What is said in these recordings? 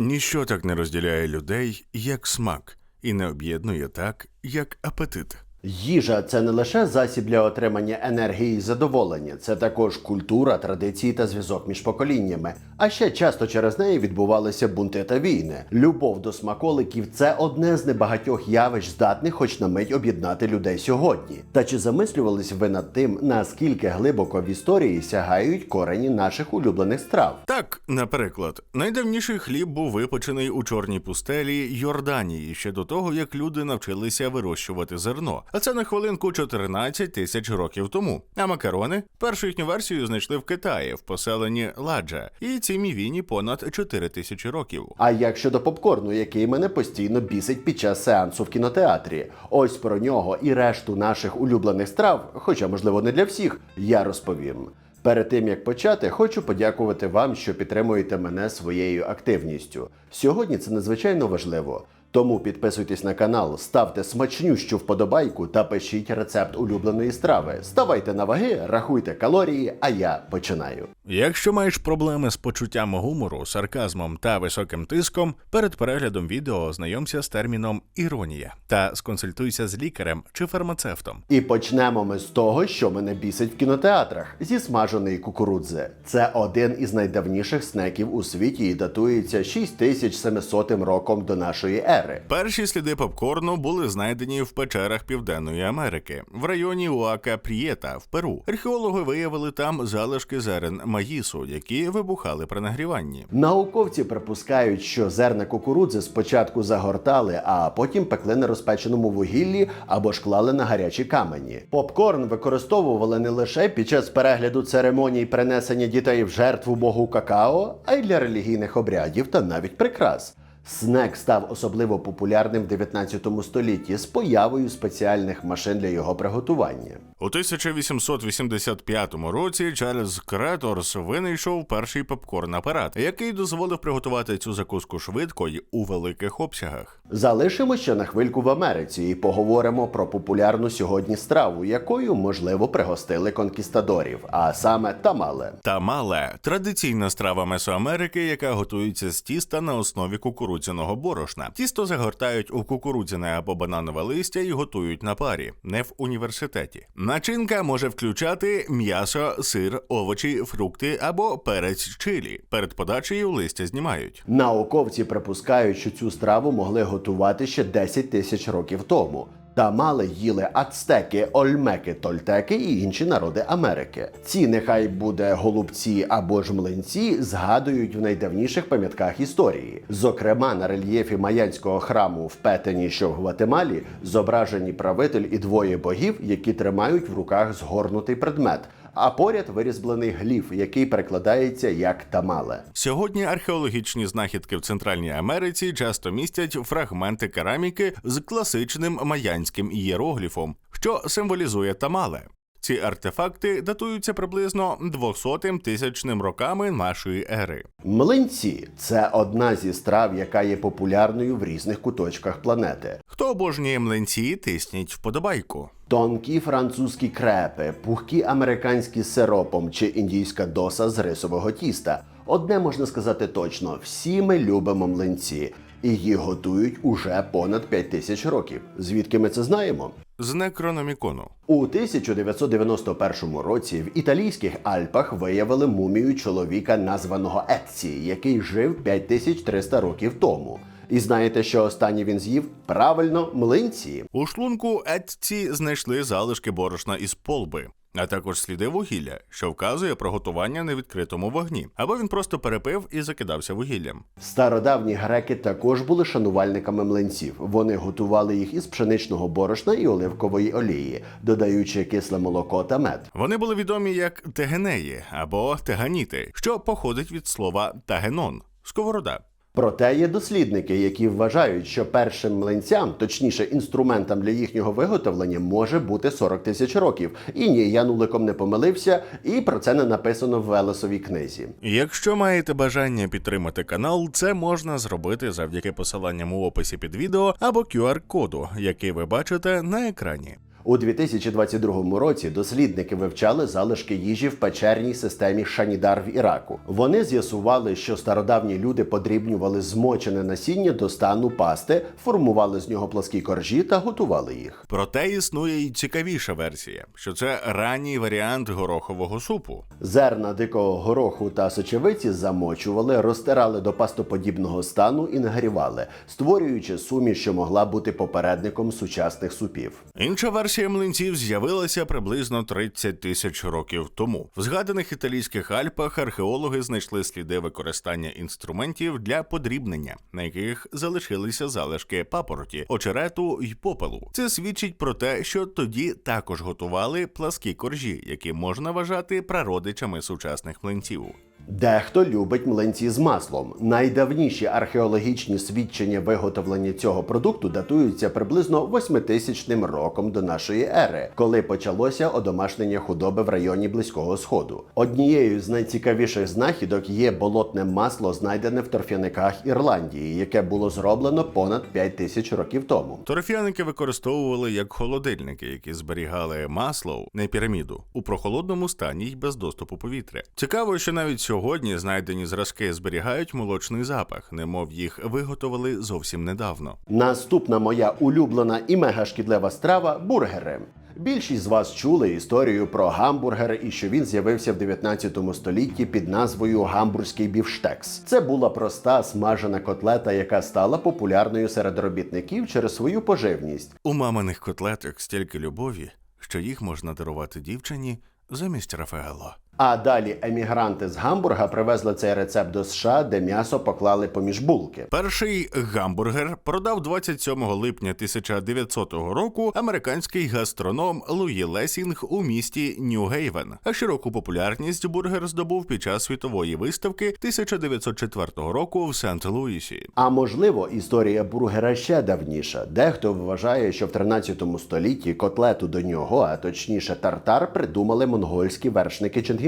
Ніщо так не розділяє людей, як смак, і не об'єднує так, як апетит. Їжа це не лише засіб для отримання енергії і задоволення, це також культура, традиції та зв'язок між поколіннями. А ще часто через неї відбувалися бунти та війни. Любов до смаколиків це одне з небагатьох явищ, здатних хоч на мить об'єднати людей сьогодні. Та чи замислювались ви над тим, наскільки глибоко в історії сягають корені наших улюблених страв? Так, наприклад, найдавніший хліб був випечений у чорній пустелі Йорданії ще до того, як люди навчилися вирощувати зерно. А це на хвилинку 14 тисяч років тому. А макарони першу їхню версію знайшли в Китаї в поселенні Ладжа, і цій мівіні понад 4 тисячі років. А як щодо попкорну, який мене постійно бісить під час сеансу в кінотеатрі? Ось про нього і решту наших улюблених страв, хоча можливо не для всіх, я розповім. Перед тим як почати, хочу подякувати вам, що підтримуєте мене своєю активністю. Сьогодні це надзвичайно важливо. Тому підписуйтесь на канал, ставте смачнющу вподобайку та пишіть рецепт улюбленої страви. Ставайте на ваги, рахуйте калорії, а я починаю. Якщо маєш проблеми з почуттям гумору, сарказмом та високим тиском, перед переглядом відео ознайомся з терміном іронія та сконсультуйся з лікарем чи фармацевтом. І почнемо ми з того, що мене бісить в кінотеатрах зі смаженої кукурудзи. Це один із найдавніших снеків у світі і датується 6700 роком до нашої ери. Перші сліди попкорну були знайдені в печерах Південної Америки в районі Уака Прієта в Перу. Археологи виявили там залишки зерен маїсу, які вибухали при нагріванні. Науковці припускають, що зерна кукурудзи спочатку загортали, а потім пекли на розпеченому вугіллі або ж клали на гарячі камені. Попкорн використовували не лише під час перегляду церемоній принесення дітей в жертву богу какао, а й для релігійних обрядів та навіть прикрас. Снек став особливо популярним в 19 столітті з появою спеціальних машин для його приготування. У 1885 році Чарльз Креторс винайшов перший попкорн-апарат, який дозволив приготувати цю закуску швидко й у великих обсягах. Залишимося ще на хвильку в Америці і поговоримо про популярну сьогодні страву, якою можливо пригостили конкістадорів, а саме тамале. Тамале традиційна страва Месоамерики, яка готується з тіста на основі кукурудзяного борошна. Тісто загортають у кукурудзяне або бананове листя і готують на парі, не в університеті. Начинка може включати м'ясо, сир, овочі, фрукти або перець чилі. Перед подачею листя знімають. Науковці припускають, що цю страву могли готувати ще 10 тисяч років тому. Тамали їли ацтеки, ольмеки, тольтеки і інші народи Америки. Ці, нехай буде голубці або ж млинці, згадують в найдавніших пам'ятках історії. Зокрема, на рельєфі Маянського храму в Петені, що в Гватемалі, зображені правитель і двоє богів, які тримають в руках згорнутий предмет. А поряд вирізблений гліф, який перекладається як тамале. Сьогодні археологічні знахідки в Центральній Америці часто містять фрагменти кераміки з класичним маянським ієрогліфом, що символізує тамале. Ці артефакти датуються приблизно 200 тисячним роками нашої ери. Млинці це одна зі страв, яка є популярною в різних куточках планети. Хто обожнює млинці, тисніть вподобайку. Тонкі французькі крепи, пухкі американські з сиропом чи індійська доса з рисового тіста. Одне можна сказати точно: всі ми любимо млинці, і їх готують уже понад 5 тисяч років. Звідки ми це знаємо? З некрономікону. У 1991 році в італійських Альпах виявили мумію чоловіка, названого Етсі, який жив 5300 років тому. І знаєте, що останнє він з'їв? Правильно, млинці. У шлунку Етці знайшли залишки борошна із полби, а також сліди вугілля, що вказує про готування на відкритому вогні, або він просто перепив і закидався вугіллям. Стародавні греки також були шанувальниками млинців. Вони готували їх із пшеничного борошна і оливкової олії, додаючи кисле молоко та мед. Вони були відомі як тегенеї або теганіти, що походить від слова тагенон сковорода. Проте є дослідники, які вважають, що першим млинцям, точніше інструментам для їхнього виготовлення, може бути 40 тисяч років. І ні, я нуликом не помилився, і про це не написано в Велесовій книзі. Якщо маєте бажання підтримати канал, це можна зробити завдяки посиланням у описі під відео або QR-коду, який ви бачите на екрані. У 2022 році дослідники вивчали залишки їжі в печерній системі Шанідар в Іраку. Вони з'ясували, що стародавні люди подрібнювали змочене насіння до стану пасти, формували з нього пласкі коржі та готували їх. Проте існує й цікавіша версія, що це ранній варіант горохового супу. Зерна дикого гороху та сочевиці замочували, розтирали до пастоподібного стану і нагрівали, створюючи суміш, що могла бути попередником сучасних супів. Інша версія млинців з'явилася приблизно 30 тисяч років тому. В згаданих італійських Альпах археологи знайшли сліди використання інструментів для подрібнення, на яких залишилися залишки папороті, очерету й попелу. Це свідчить про те, що тоді також готували пласкі коржі, які можна вважати прародичами сучасних млинців. Дехто любить млинці з маслом. Найдавніші археологічні свідчення виготовлення цього продукту датуються приблизно 8000 роком до нашої ери, коли почалося одомашнення худоби в районі Близького Сходу. Однією з найцікавіших знахідок є болотне масло, знайдене в торфяниках Ірландії, яке було зроблено понад 5000 років тому. Торфяники використовували як холодильники, які зберігали масло, не піраміду, у прохолодному стані й без доступу повітря. Цікаво, що навіть сьогодні знайдені зразки зберігають молочний запах, немов їх виготовили зовсім недавно. Наступна моя улюблена і мегашкідлива страва бургери. Більшість з вас чули історію про гамбургер і що він з'явився в 19 столітті під назвою гамбурзький бівштекс. Це була проста смажена котлета, яка стала популярною серед робітників через свою поживність. У маминих котлетах стільки любові, що їх можна дарувати дівчині замість Рафаело. А далі емігранти з Гамбурга привезли цей рецепт до США, де м'ясо поклали поміж булки. Перший гамбургер продав 27 липня 1900 року американський гастроном Луї Лесінг у місті Нью-Гейвен. А широку популярність бургер здобув під час світової виставки 1904 року в Сент-Луісі. А можливо, історія бургера ще давніша. Дехто вважає, що в 13 столітті котлету до нього, а точніше тартар, придумали монгольські вершники Чингісхана,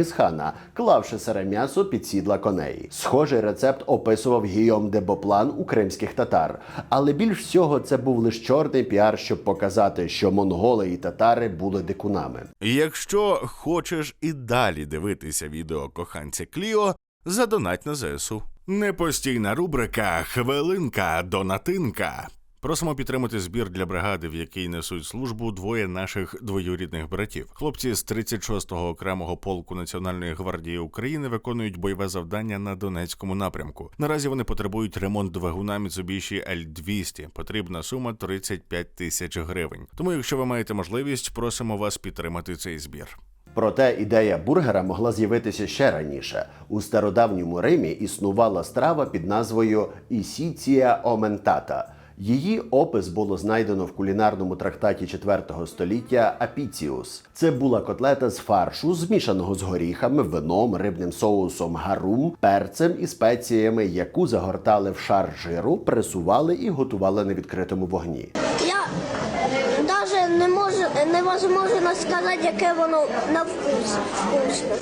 клавши сире м'ясо під сідла коней. Схожий рецепт описував Гійом де Боплан у кримських татар. Але більш всього це був лише чорний піар, щоб показати, що монголи і татари були дикунами. Якщо хочеш і далі дивитися відео коханця Кліо, задонать на ЗСУ. Непостійна рубрика Хвилинка Донатинка. Просимо підтримати збір для бригади, в якій несуть службу двоє наших двоюрідних братів. Хлопці з 36-го окремого полку Національної гвардії України виконують бойове завдання на Донецькому напрямку. Наразі вони потребують ремонт двигуна Mitsubishi L200. Потрібна сума 35 тисяч гривень. Тому, якщо ви маєте можливість, просимо вас підтримати цей збір. Проте ідея бургера могла з'явитися ще раніше. У стародавньому Римі існувала страва під назвою Ісіція оментата. Її опис було знайдено в кулінарному трактаті 4 століття Апіціус. Це була котлета з фаршу, змішаного з горіхами, вином, рибним соусом гарум, перцем і спеціями, яку загортали в шар жиру, пресували і готували на відкритому вогні. Я невозможно сказати, яке воно на вкус.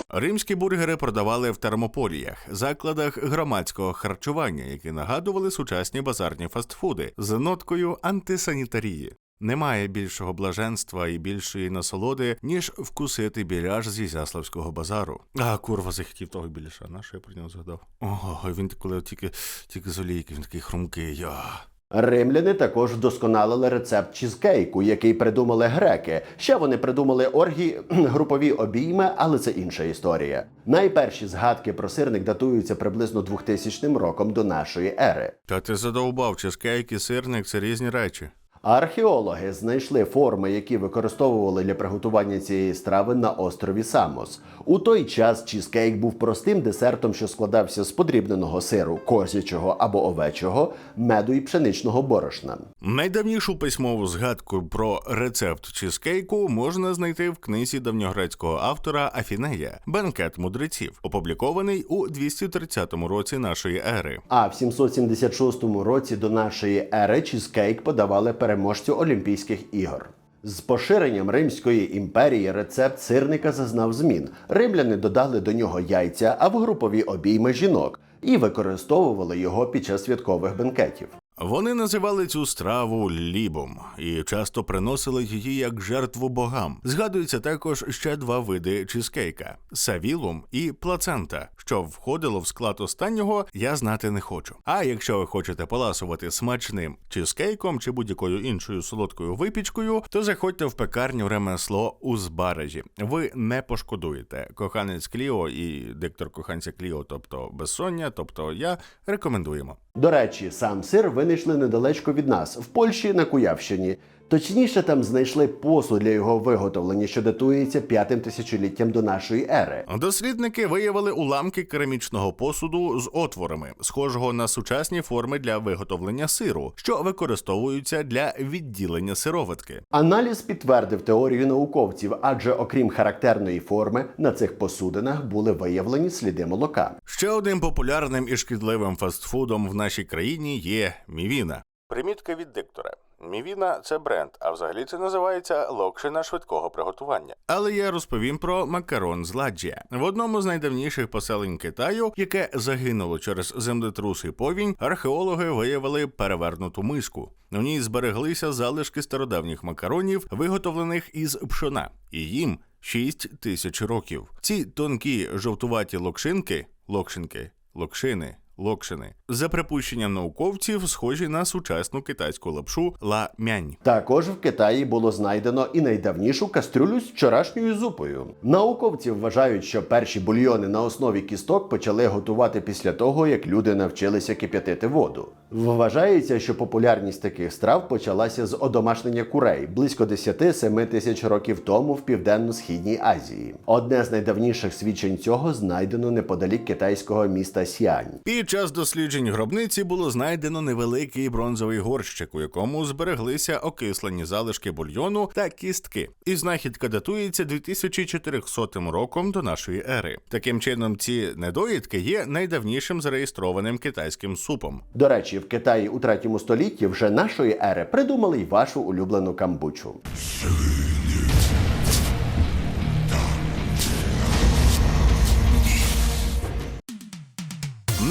Римські бургери продавали в термополіях, закладах громадського харчування, які нагадували сучасні базарні фастфуди з ноткою антисанітарії. Немає більшого блаженства і більшої насолоди, ніж вкусити біляш з Ізяславського базару. А курва захотів того біляша. На що я про нього згадав? Ого, він коли тільки, тільки з олійки, він такий хрумкий. Я. Римляни також вдосконалили рецепт чізкейку, який придумали греки. Ще вони придумали оргі групові обійми, але це інша історія. Найперші згадки про сирник датуються приблизно 2000 роком до нашої ери. Та ти задовбав, чизкейк і сирник це різні речі. Археологи знайшли форми, які використовували для приготування цієї страви на острові Самос. У той час чізкейк був простим десертом, що складався з подрібненого сиру, козячого або овечого, меду і пшеничного борошна. Найдавнішу письмову згадку про рецепт чизкейку можна знайти в книзі давньогрецького автора Афінея Бенкет мудреців, опублікований у 230 році нашої ери. А в 776 році до нашої ери чізкейк подавали переможцю Олімпійських ігор. З поширенням Римської імперії рецепт сирника зазнав змін. Римляни додали до нього яйця, а в групові обійми жінок і використовували його під час святкових бенкетів. Вони називали цю страву лібом і часто приносили її як жертву богам. Згадується також ще два види чизкейка: савілум і плацента. Що входило в склад останнього, я знати не хочу. А якщо ви хочете поласувати смачним чизкейком чи будь-якою іншою солодкою випічкою, то заходьте в пекарню ремесло у Збаражі. Ви не пошкодуєте. Коханець Кліо і диктор коханця Кліо, тобто безсоння, тобто я рекомендуємо. До речі, сам сир винайшли недалечко від нас, в Польщі на Куявщині. Точніше, там знайшли посуд для його виготовлення, що датується п'ятим тисячоліттям до нашої ери. Дослідники виявили уламки керамічного посуду з отворами, схожого на сучасні форми для виготовлення сиру, що використовуються для відділення сироватки. Аналіз підтвердив теорію науковців, адже окрім характерної форми, на цих посудинах були виявлені сліди молока. Ще одним популярним і шкідливим фастфудом в нашій країні є мівіна. Примітка від диктора. Мівіна це бренд, а взагалі це називається локшина швидкого приготування. Але я розповім про макарон з ладжія. В одному з найдавніших поселень Китаю, яке загинуло через землетрус і повінь, археологи виявили перевернуту миску. У ній збереглися залишки стародавніх макаронів, виготовлених із пшона, і їм 6 тисяч років. Ці тонкі жовтуваті локшинки, локшинки, локшини. Локшини за припущенням науковців схожі на сучасну китайську лапшу ла мянь. Також в Китаї було знайдено і найдавнішу кастрюлю з вчорашньою зупою. Науковці вважають, що перші бульйони на основі кісток почали готувати після того, як люди навчилися кип'ятити воду. Вважається, що популярність таких страв почалася з одомашнення курей близько 10-7 тисяч років тому в південно-східній Азії. Одне з найдавніших свідчень цього знайдено неподалік китайського міста Сіань. Під час досліджень гробниці було знайдено невеликий бронзовий горщик, у якому збереглися окислені залишки бульйону та кістки. І знахідка датується 2400 роком до нашої ери. Таким чином, ці недоїдки є найдавнішим зареєстрованим китайським супом. До речі, в Китаї у третьому столітті вже нашої ери придумали й вашу улюблену камбучу.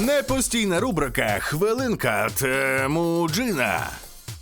Непостійна рубрика Хвилинка Темуджина.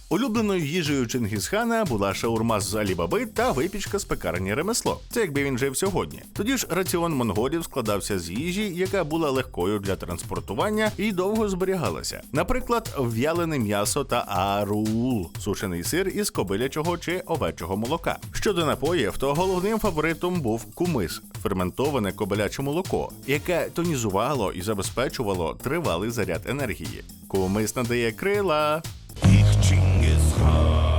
Улюбленою їжею Чингісхана була шаурма з алібаби та випічка з пекарні ремесло. Це якби він жив сьогодні. Тоді ж раціон монголів складався з їжі, яка була легкою для транспортування і довго зберігалася. Наприклад, в'ялене м'ясо та аруул, сушений сир із кобилячого чи овечого молока. Щодо напоїв, то головним фаворитом був кумис ферментоване кобиляче молоко, яке тонізувало і забезпечувало тривалий заряд енергії. Кумис надає крила. Wow.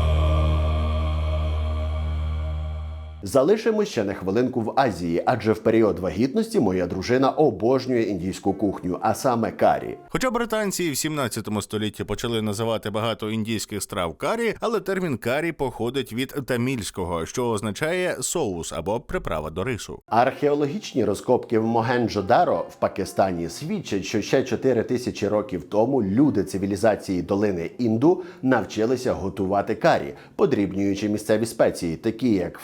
Залишимо ще на хвилинку в Азії, адже в період вагітності моя дружина обожнює індійську кухню, а саме карі. Хоча британці в 17 столітті почали називати багато індійських страв карі, але термін карі походить від тамільського, що означає соус або приправа до рису. Археологічні розкопки в Могенджо-Даро в Пакистані свідчать, що ще 4 тисячі років тому люди цивілізації долини Інду навчилися готувати карі, подрібнюючи місцеві спеції, такі як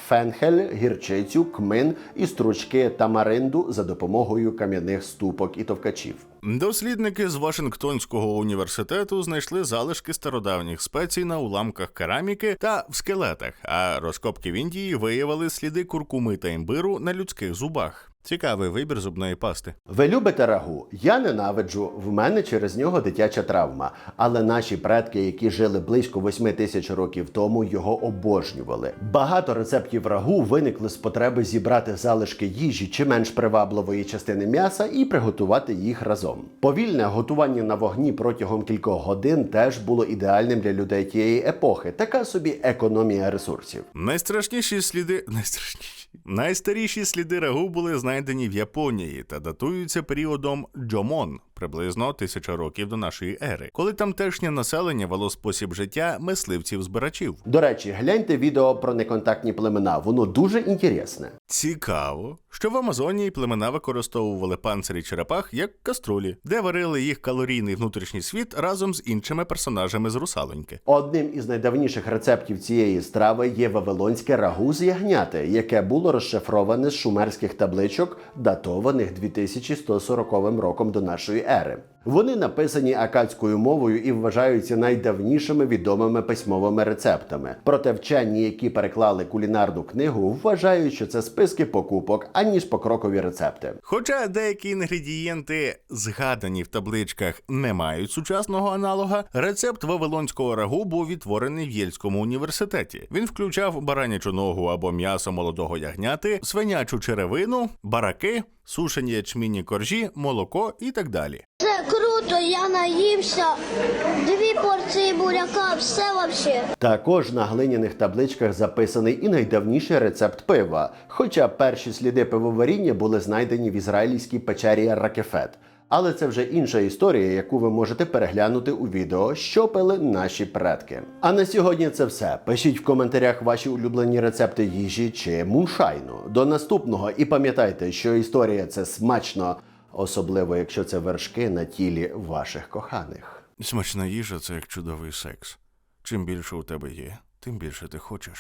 фенхель, гірчицю, кмин і стручки тамаринду за допомогою кам'яних ступок і товкачів. Дослідники з Вашингтонського університету знайшли залишки стародавніх спецій на уламках кераміки та в скелетах, а розкопки в Індії виявили сліди куркуми та імбиру на людських зубах. Цікавий вибір зубної пасти. Ви любите рагу? Я ненавиджу. В мене через нього дитяча травма. Але наші предки, які жили близько 8 тисяч років тому, його обожнювали. Багато рецептів рагу виникли з потреби зібрати залишки їжі чи менш привабливої частини м'яса і приготувати їх разом. Повільне готування на вогні протягом кількох годин теж було ідеальним для людей тієї епохи. Така собі економія ресурсів. Найстрашніші сліди найстрашніші. Найстаріші сліди рагу були знайдені в Японії та датуються періодом Джомон, приблизно тисяча років до нашої ери, коли тамтешнє населення вело спосіб життя мисливців-збирачів. До речі, гляньте відео про неконтактні племена. Воно дуже інтересне. Цікаво, що в Амазонії племена використовували панцирі черепах як каструлі, де варили їх калорійний внутрішній світ разом з іншими персонажами з русалоньки. Одним із найдавніших рецептів цієї страви є вавилонське рагу з ягняти, яке було розшифроване з шумерських табличок, датованих 2140 роком до нашої ери. erim. Вони написані акадською мовою і вважаються найдавнішими відомими письмовими рецептами. Проте вчені, які переклали кулінарну книгу, вважають, що це списки покупок, аніж покрокові рецепти. Хоча деякі інгредієнти, згадані в табличках, не мають сучасного аналога, рецепт вавилонського рагу був відтворений в Єльському університеті. Він включав баранячу ногу або м'ясо молодого ягняти, свинячу черевину, бараки, сушені ячмінні коржі, молоко і так далі. Це круто, я наївся. Дві порції буряка, все вообще. Також на глиняних табличках записаний і найдавніший рецепт пива. Хоча перші сліди пивоваріння були знайдені в ізраїльській печері Ракефет. Але це вже інша історія, яку ви можете переглянути у відео, що пили наші предки. А на сьогодні це все. Пишіть в коментарях ваші улюблені рецепти їжі чи муншайну. До наступного і пам'ятайте, що історія це смачно, особливо якщо це вершки на тілі ваших коханих. Смачна їжа це як чудовий секс. Чим більше у тебе є, тим більше ти хочеш.